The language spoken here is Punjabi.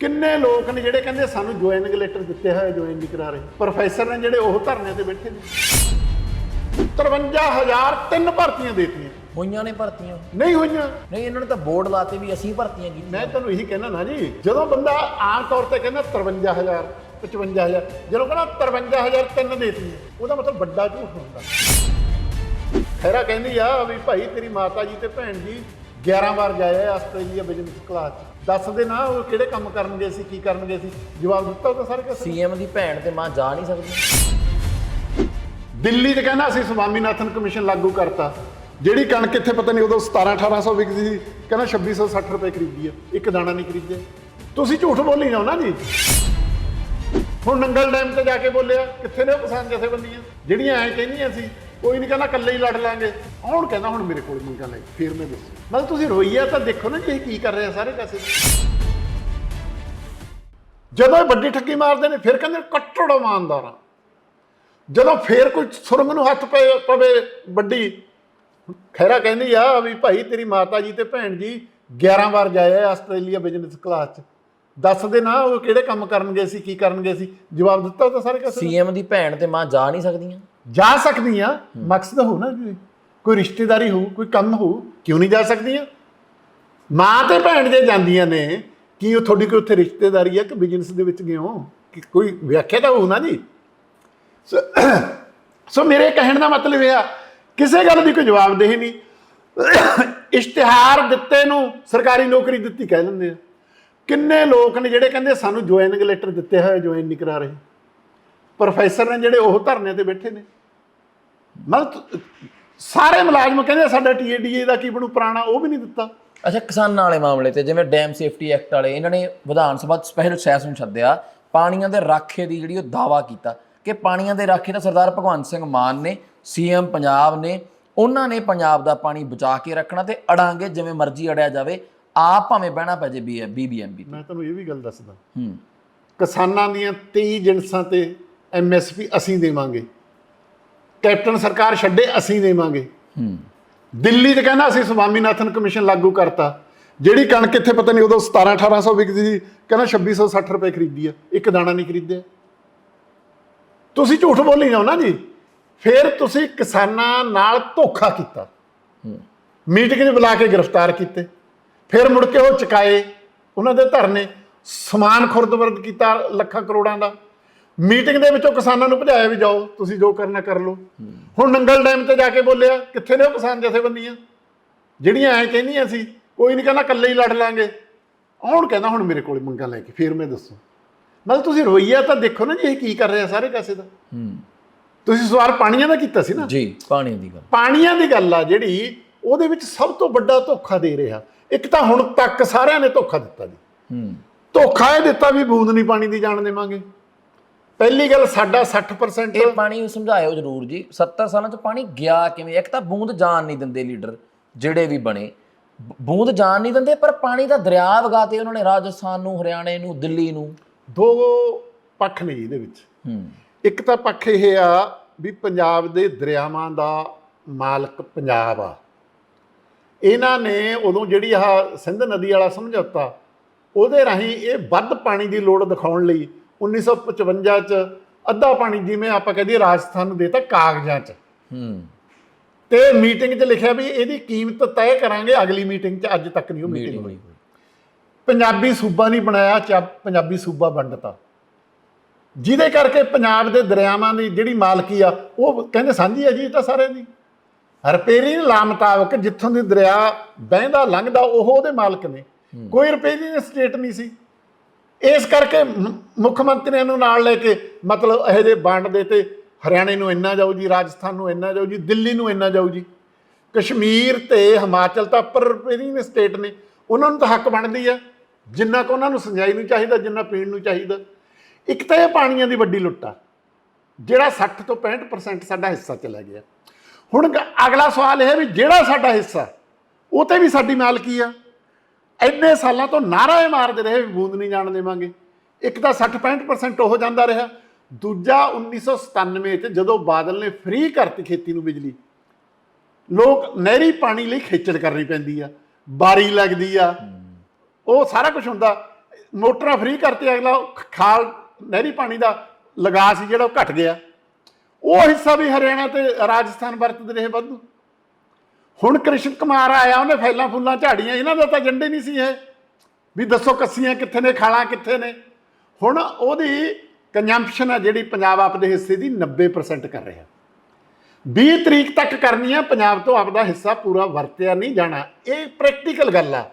ਕਿੰਨੇ ਲੋਕ ਨੇ ਜਿਹੜੇ ਕਹਿੰਦੇ ਸਾਨੂੰ ਜੁਆਇਨਿੰਗ ਲੈਟਰ ਦਿੱਤੇ ਹੋਏ ਜੁਆਇਨ ਨਹੀਂ ਕਰਾ ਰਹੇ? ਪ੍ਰੋਫੈਸਰ ਨੇ ਜਿਹੜੇ ਉਹ ਧਰਨੇ ਤੇ ਬੈਠੇ ਨੇ। 53000 ਤਿੰਨ ਭਰਤੀਆਂ ਦੇਤੀਆਂ। ਹੋਈਆਂ ਨੇ ਭਰਤੀਆਂ। ਨਹੀਂ ਹੋਈਆਂ। ਨਹੀਂ ਇਹਨਾਂ ਨੇ ਤਾਂ ਬੋਰਡ ਲਾਤੇ ਵੀ ਅਸੀਂ ਭਰਤੀਆਂ ਕੀਤੀਆਂ ਮੈਂ ਤੁਹਾਨੂੰ ਇਹੀ ਕਹਿਣਾ ਨਾ ਜੀ ਜਦੋਂ ਬੰਦਾ ਆਮ ਤੌਰ ਤੇ ਕਹਿੰਦਾ 53000 55000 ਜਦੋਂ ਕਹਿੰਦਾ 53000 ਤਿੰਨ ਦੇਤੀਆਂ ਉਹਦਾ ਮਤਲਬ ਵੱਡਾ ਝੂਠ ਹੁੰਦਾ। ਖੈਰਾ ਕਹਿੰਦੀ ਆ ਵੀ ਭਾਈ ਤੇਰੀ ਮਾਤਾ ਜੀ ਤੇ ਭੈਣ ਜੀ 11 ਵਾਰ ਗਏ ਆ ਆਸਟ੍ਰੇਲੀਆ ਬਿਜ਼ਨਸ ਕਲਾਸ ਚ। ਦੱਸ ਦੇ ਨਾ ਉਹ ਕਿਹੜੇ ਕੰਮ ਕਰਨਗੇ ਸੀ ਕੀ ਕਰਨਗੇ ਸੀ? ਜਵਾਬ ਦਿੱਤਾ ਤਾਂ ਸਾਰੇ ਕਿਸੇ। ਸੀਐਮ ਦੀ ਭੈਣ ਤੇ ਮਾਂ ਜਾ ਨਹੀਂ ਸਕਦੀ। ਦਿੱਲੀ 'ਚ ਕਹਿੰਦਾ ਅਸੀਂ ਸਵਾਮੀਨਾਥਨ ਕਮਿਸ਼ਨ ਲਾਗੂ ਕਰਤਾ। ਜਿਹੜੀ ਕਣਕ ਇੱਥੇ ਪਤਾ ਨਹੀਂ ਉਦੋਂ 17 1800 ਵਿਕਦੀ ਸੀ ਕਹਿੰਦਾ 2660 ਰੁਪਏ ਖਰੀਦੀ ਆ ਇੱਕ ਦਾਣਾ ਨਹੀਂ ਖਰੀਦਿਆ। ਤੁਸੀਂ ਝੂਠ ਬੋਲੀ ਜਾਓ ਨਾ ਜੀ। ਹੁਣ ਨੰਗਲ ਡੈਮ ਤੇ ਜਾ ਕੇ ਬੋਲਿਆ ਕਿੱਥੇ ਨੇ ਉਹ ਕਿਸਾਨ ਜਥੇਬੰਦੀਆਂ? ਜਿਹੜੀਆਂ ਐਂ ਕਹਿੰਦੀਆਂ ਸੀ ਕੋਈ ਨਹੀਂ ਕਹਿੰਦਾ ਇਕੱਲੇ ਹੀ ਲੜ ਲਾਂਗੇ। ਹੁਣ ਕਹਿੰਦਾ ਹੁਣ ਮੇਰੇ ਕੋਲ ਮੰਗਾ ਲੈ? ਫਿਰ ਮੈਂ ਦੱਸੂ। ਮਤਲਬ ਤੁਸੀਂ ਰੋਈਆ ਤਾਂ ਦੇਖੋ ਨਾ ਜੀ ਇਹ ਕੀ ਕਰ ਰਹੇ ਆ ਸਾਰੇ ਪਾਸੇ। ਜਦੋਂ ਇਹ ਵੱਡੀ ਠੱਗੀ ਮਾਰਦੇ ਨੇ, ਫਿਰ ਕਹਿੰਦੇ ਕੱਟੜ ਇਮਾਨਦਾਰਾਂ। ਜਦੋਂ ਫੇਰ ਕੋਈ ਸੁਰੰਗ ਨੂੰ ਹੱਥ ਪਏ ਪਵੇ ਵੱਡੀ ਖੈਰਾ ਕਹਿੰਦੀ ਆ ਵੀ ਭਾਈ ਤੇਰੀ ਮਾਤਾ ਜੀ ਤੇ ਭੈਣ ਜੀ 11 ਵਾਰ ਗਏ ਆਸਟ੍ਰੇਲੀਆ ਬਿਜ਼ਨਸ ਕਲਾਸ ਚ। ਦੱਸ ਦੇ ਨਾ ਉਹ ਕਿਹੜੇ ਕੰਮ ਕਰਨਗੇ ਸੀ, ਕੀ ਕਰਨਗੇ ਸੀ? ਜਵਾਬ ਦਿੱਤਾ ਤਾਂ ਸਾਰੇ ਕਿਸੇ ਨੇ। ਸੀਐਮ ਦੀ ਭੈਣ ਤੇ ਮਾਂ ਜਾ ਨਹੀਂ ਸਕਦੀਆਂ। ਜਾ ਸਕਦੀਆਂ, ਮਕਸਦ ਹੋ ਨਾ ਜੀ। ਕੋਈ ਰਿਸ਼ਤੇਦਾਰੀ ਹੋ ਕੋਈ ਕੰਮ ਹੋ ਕਿਉਂ ਨਹੀਂ ਜਾ ਸਕਦੀਆਂ? ਮਾਂ ਤੇ ਭੈਣ ਜੇ ਜਾਂਦੀਆਂ ਨੇ, ਕੀ ਉਹ ਤੁਹਾਡੀ ਕੋਈ ਉੱਥੇ ਰਿਸ਼ਤੇਦਾਰੀ ਹੈ ਕਿ ਬਿਜ਼ਨਸ ਦੇ ਵਿੱਚ ਗਏ ਹੋ ਕਿ ਕੋਈ ਵਿਆਖਿਆ ਤਾਂ ਹੋਊ ਨਾ ਜੀ। ਸੋ- ਸੋ ਮੇਰੇ ਕਹਿਣ ਦਾ ਮਤਲਬ ਇਹ ਆ, ਕਿਸੇ ਗੱਲ ਦੀ ਕੋਈ ਜਵਾਬਦੇਹੀ ਨਹੀਂ। ਇਸ਼ਤਿਹਾਰ ਦਿੱਤੇ ਨੂੰ ਸਰਕਾਰੀ ਨੌਕਰੀ ਦਿੱਤੀ ਕਹਿ ਦਿੰਦੇ ਆ। ਕਿੰਨੇ ਲੋਕ ਨੇ ਜਿਹੜੇ ਕਹਿੰਦੇ ਸਾਨੂੰ ਜੁਆਇਨਿੰਗ ਲੈਟਰ ਦਿੱਤੇ ਹੋਏ ਜੁਆਇਨ ਨਹੀਂ ਕਰਾ ਰਹੇ। ਪ੍ਰੋਫੈਸਰ ਨੇ ਜਿਹੜੇ ਉਹ ਧਰਨੇ ਤੇ ਬੈਠੇ ਨੇ। ਮਤਲਬ ਸਾਰੇ ਮੁਲਾਜ਼ਮ ਕਹਿੰਦੇ ਸਾਡਾ ਟੀਏਡੀਏ ਦਾ ਕੀ ਬਣੂ ਪੁਰਾਣਾ ਉਹ ਵੀ ਨਹੀਂ ਦਿੱਤਾ। ਅੱਛਾ ਕਿਸਾਨਾਂ ਵਾਲੇ ਮਾਮਲੇ ਤੇ ਜਿਵੇਂ ਡੈਮ ਸੇਫਟੀ ਐਕਟ ਵਾਲੇ ਇਹਨਾਂ ਨੇ ਵਿਧਾਨ ਸਭਾ ਸਪੈਸ਼ਲ ਸੈਸ਼ਨ ਛੱਡਿਆ ਪਾਣੀਆਂ ਦੇ ਰਾਖੇ ਦੀ ਜਿਹੜੀ ਉਹ ਦਾਵਾ ਕੀਤਾ ਕਿ ਪਾਣੀਆਂ ਦੇ ਰਾਖੇ ਤਾਂ ਸਰਦਾਰ ਭਗਵੰਤ ਸਿੰਘ ਮਾਨ ਨੇ ਸੀਐਮ ਪੰਜਾਬ ਨੇ ਉਹਨਾਂ ਨੇ ਪੰਜਾਬ ਦਾ ਪਾਣੀ ਬਚਾ ਕੇ ਰੱਖਣਾ ਤੇ ਅੜਾਂਗੇ ਜਿਵੇਂ ਮਰਜ਼ੀ ਅੜਿਆ ਜਾਵੇ ਆਪ ਭਾਵੇਂ ਬਹਿਣਾ ਪੈ ਜੇ ਬੀਬੀਐਮਬੀ ਮੈਂ ਤੁਹਾਨੂੰ ਇਹ ਵੀ ਗੱਲ ਦੱਸਦਾ। ਹੂੰ। ਕਿਸਾਨਾਂ ਦੀਆਂ 23 ਜਿਣਸਾਂ ਤੇ ਐਮਐਸਪੀ ਅਸੀਂ ਦੇਵਾਂਗੇ। ਕੈਪਟਨ ਸਰਕਾਰ ਛੱਡੇ ਅਸੀਂ ਦੇਵਾਂਗੇ। ਹੂੰ। ਦਿੱਲੀ 'ਚ ਕਹਿੰਦਾ ਅਸੀਂ ਸਵਾਮੀਨਾਥਨ ਕਮਿਸ਼ਨ ਲਾਗੂ ਕਰਤਾ। ਜਿਹੜੀ ਕਣਕ ਇੱਥੇ ਪਤਾ ਨਹੀਂ ਉਦੋਂ 17 1800 ਵਿਕਦੀ ਸੀ ਕਹਿੰਦਾ 2660 ਰੁਪਏ ਖਰੀਦੀ ਆ ਇੱਕ ਦਾਣਾ ਨਹੀਂ ਖਰੀਦਿਆ। ਤੁਸੀਂ ਝੂਠ ਬੋਲੀ ਜਾਓ ਨਾ ਜੀ। ਫਿਰ ਤੁਸੀਂ ਕਿਸਾਨਾਂ ਨਾਲ ਧੋਖਾ ਕੀਤਾ। ਹੂੰ। ਮੀਟਿੰਗ 'ਚ ਬੁਲਾ ਕੇ ਗ੍ਰਿਫਤਾਰ ਕੀਤੇ। ਫਿਰ ਮੁੜ ਕੇ ਉਹ ਚੁਕਾਏ। ਉਹਨਾਂ ਦੇ ਧਰਨੇ ਸਮਾਨ ਖੁਰਦਬਰਦ ਕੀਤਾ ਲੱਖਾਂ ਕਰੋੜਾਂ ਦਾ। ਮੀਟਿੰਗ ਦੇ ਵਿੱਚੋਂ ਕਿਸਾਨਾਂ ਨੂੰ ਭਜਾਇਆ ਵੀ ਜਾਓ ਤੁਸੀਂ ਜੋ ਕਰਨਾ ਕਰ ਲਓ। ਹੁਣ ਨੰਗਲ ਡੈਮ ਤੇ ਜਾ ਕੇ ਬੋਲਿਆ ਕਿੱਥੇ ਨੇ ਉਹ ਕਿਸਾਨ ਜਥੇਬੰਦੀਆਂ? ਜਿਹੜੀਆਂ ਐਂ ਕਹਿੰਦੀਆਂ ਸੀ ਕੋਈ ਨਹੀਂ ਕਹਿੰਦਾ ਇਕੱਲੇ ਹੀ ਲੜ ਲਾਂਗੇ। ਆਉਣ ਕਹਿੰਦਾ ਹੁਣ ਮੇਰੇ ਕੋਲ ਮੰਗਾ ਲੈ ਕੇ ਫਿਰ ਮੈਂ ਦੱਸੂ। ਮਤਲਬ ਤੁਸੀਂ ਰੋਈਆ ਤਾਂ ਦੇਖੋ ਨਾ ਜੀ ਇਹ ਕੀ ਕਰ ਰਿਹਾ ਸਾਰੇ ਕਾਸੇ ਦਾ। ਤੁਸੀਂ ਸਵਾਲ ਪਾਣੀਆਂ ਦਾ ਕੀਤਾ ਸੀ ਨਾ? ਜੀ ਪਾਣੀ ਦੀ ਗੱਲ। ਪਾਣੀਆਂ ਦੀ ਗੱਲ ਆ ਜਿਹੜੀ ਉਹਦੇ ਵਿੱਚ ਸਭ ਤੋਂ ਵੱਡਾ ਧੋਖਾ ਦੇ ਰਿਹਾ। ਇੱਕ ਤਾਂ ਹੁਣ ਤੱਕ ਸਾਰਿਆਂ ਨੇ ਧੋਖਾ ਦਿੱਤਾ ਜੀ। ਹੂੰ। ਧੋਖਾ ਇਹ ਦਿੱਤਾ ਵੀ ਬੂੰਦ ਨਹੀਂ ਪਾਣੀ ਦੀ ਜਾਣ ਦੇਵਾਂਗੇ। ਪਹਿਲੀ ਗੱਲ ਸਾਡਾ 60% ਇਹ ਪਾਣੀ ਨੂੰ ਸਮਝਾਇਓ ਜਰੂਰ ਜੀ। 70 ਸਾਲਾਂ ਚ ਪਾਣੀ ਗਿਆ ਕਿਵੇਂ? ਇੱਕ ਤਾਂ ਬੂੰਦ ਜਾਣ ਨਹੀਂ ਦਿੰਦੇ ਲੀਡਰ ਜਿਹੜੇ ਵੀ ਬਣੇ। ਬੂੰਦ ਜਾਣ ਨਹੀਂ ਦਿੰਦੇ ਪਰ ਪਾਣੀ ਦਾ ਦਰਿਆ ਵਗਾਤੇ ਉਹਨਾਂ ਨੇ ਰਾਜਸਥਾਨ ਨੂੰ ਹਰਿਆਣੇ ਨੂੰ ਦਿੱਲੀ ਨੂੰ। ਦੋ ਪੱਖ ਨੇ ਇਹਦੇ ਵਿੱਚ। ਹੂੰ। ਇੱਕ ਤਾਂ ਪੱਖ ਇਹ ਆ ਵੀ ਪੰਜਾਬ ਦੇ ਦਰਿਆਵਾਂ ਦਾ ਮਾਲਕ ਪੰਜਾਬ ਆ। ਇਹਨਾਂ ਨੇ ਉਦੋਂ ਜਿਹੜੀ ਆਹ ਸਿੰਧ ਨਦੀ ਵਾਲਾ ਸਮਝੌਤਾ ਉਹਦੇ ਰਾਹੀਂ ਇਹ ਵੱਧ ਪਾਣੀ ਦੀ ਲੋੜ ਦਿਖਾਉਣ ਲਈ 1955 ਚ ਅੱਧਾ ਪਾਣੀ ਜਿਵੇਂ ਆਪਾਂ ਕਹਦੇ ਰਾਜਸਥਾਨ ਨੂੰ ਦੇਤਾ ਕਾਗਜ਼ਾਂ 'ਚ। ਹੂੰ। ਤੇ ਮੀਟਿੰਗ 'ਚ ਲਿਖਿਆ ਵੀ ਇਹਦੀ ਕੀਮਤ ਤੈਅ ਕਰਾਂਗੇ ਅਗਲੀ ਮੀਟਿੰਗ 'ਚ ਅੱਜ ਤੱਕ ਨਹੀਂ ਉਹ ਮੀਟਿੰਗ ਹੋਈ। ਪੰਜਾਬੀ ਸੂਬਾ ਨਹੀਂ ਬਣਾਇਆ ਚਾ ਪੰਜਾਬੀ ਸੂਬਾ ਵੰਡਤਾ। ਜਿਹਦੇ ਕਰਕੇ ਪੰਜਾਬ ਦੇ ਦਰਿਆਵਾਂ ਦੀ ਜਿਹੜੀ ਮਾਲਕੀ ਆ ਉਹ ਕਹਿੰਦੇ ਸਾਂਝੀ ਆ ਜੀ ਤਾਂ ਸਾਰਿਆਂ ਦੀ। ਰਪੇਰੀ ਲਾ ਮੁਤਾਬਕ ਜਿੱਥੋਂ ਦੀ ਦਰਿਆ ਬਹਿੰਦਾ ਲੰਘਦਾ ਉਹ ਉਹਦੇ ਮਾਲਕ ਨੇ। ਕੋਈ ਰਪੇਰੀ ਸਟੇਟ ਨਹੀਂ ਸੀ। ਇਸ ਕਰਕੇ ਮੁੱਖ ਮੰਤਰੀਆਂ ਨੂੰ ਨਾਲ ਲੈ ਕੇ ਮਤਲਬ ਇਹੋ ਜਿਹੇ ਵੰਡ ਦੇ ਤੇ ਹਰਿਆਣੇ ਨੂੰ ਇੰਨਾ ਜਾਊ ਜੀ, ਰਾਜਸਥਾਨ ਨੂੰ ਇੰਨਾ ਜਾਊ ਜੀ, ਦਿੱਲੀ ਨੂੰ ਇੰਨਾ ਜਾਊ ਜੀ। ਕਸ਼ਮੀਰ ਤੇ ਹਿਮਾਚਲ ਤਾਂ ਪਰ ਰਪੇਰੀ ਸਟੇਟ ਨੇ। ਉਹਨਾਂ ਨੂੰ ਤਾਂ ਹੱਕ ਬਣਦੀ ਆ। ਜਿੰਨਾ ਕੁ ਉਹਨਾਂ ਨੂੰ ਸਿੰਜਾਈ ਨੂੰ ਚਾਹੀਦਾ, ਜਿੰਨਾ ਪੀਣ ਨੂੰ ਚਾਹੀਦਾ। ਇੱਕ ਤਾਂ ਇਹ ਪਾਣੀਆਂ ਦੀ ਵੱਡੀ ਲੁੱਟ ਆ। ਜਿਹੜਾ 60 ਤੋਂ 65% ਸਾਡਾ ਹਿੱਸਾ ਚਲਾ ਗਿਆ। ਹੁਣ ਅਗਲਾ ਸਵਾਲ ਇਹ ਹੈ ਵੀ ਜਿਹੜਾ ਸਾਡਾ ਹਿੱਸਾ, ਉਹ ਤੇ ਵੀ ਸਾਡੀ ਮਾਲਕੀ ਆ। ਇੰਨੇ ਸਾਲਾਂ ਤੋਂ ਨਾਰਾ ਇਹ ਮਾਰਦੇ ਰਹੇ ਵੀ ਬੂੰਦ ਨਹੀਂ ਜਾਣ ਦੇਵਾਂਗੇ। ਇੱਕ ਤਾਂ 60 65% ਉਹ ਜਾਂਦਾ ਰਿਹਾ। ਦੂਜਾ 1997 ਚ ਜਦੋਂ ਬਾਦਲ ਨੇ ਫ੍ਰੀ ਕਰਤੀ ਖੇਤੀ ਨੂੰ ਬਿਜਲੀ, ਲੋਕ ਨਹਿਰੀ ਪਾਣੀ ਲਈ ਖੇਚਲ ਕਰਨੀ ਪੈਂਦੀ ਆ, ਬਾਰੀ ਲੱਗਦੀ ਆ, ਉਹ ਸਾਰਾ ਕੁਝ ਹੁੰਦਾ। ਮੋਟਰਾਂ ਫ੍ਰੀ ਕਰਤੇ ਅਗਲਾ ਖਾਲ ਨਹਿਰੀ ਪਾਣੀ ਦਾ ਲਗਾ ਸੀ ਜਿਹੜਾ ਉਹ ਘਟ ਗਿਆ। ਉਹ ਹਿੱਸਾ ਵੀ ਹਰਿਆਣਾ ਤੇ ਰਾਜਸਥਾਨ ਵਰਤਦੇ ਰਹੇ ਵਾਧੂ। ਹੁਣ ਕ੍ਰਿਸ਼ਨ ਕੁਮਾਰ ਆਇਆ, ਉਹਨੇ ਫੈਲਾਂ ਫੁੱਲਾਂ ਝਾੜੀਆਂ, ਇਹਨਾਂ ਦਾ ਤਾਂ ਏਜੰਡੇ ਨਹੀਂ ਸੀ ਇਹ। ਵੀ ਦੱਸੋ ਕੱਸੀਆਂ ਕਿੱਥੇ ਨੇ, ਖਾਲਾਂ ਕਿੱਥੇ ਨੇ। ਹੁਣ ਉਹਦੀ ਕੰਜੰਪਸ਼ਨ ਆ ਜਿਹੜੀ ਪੰਜਾਬ ਆਪਦੇ ਹਿੱਸੇ ਦੀ 90% ਕਰ ਰਿਹਾ। 20 ਤਰੀਕ ਤੱਕ ਕਰਨੀ ਆ, ਪੰਜਾਬ ਤੋਂ ਆਪਦਾ ਹਿੱਸਾ ਪੂਰਾ ਵਰਤਿਆ ਨਹੀਂ ਜਾਣਾ। ਇਹ ਪ੍ਰੈਕਟੀਕਲ ਗੱਲ ਆ।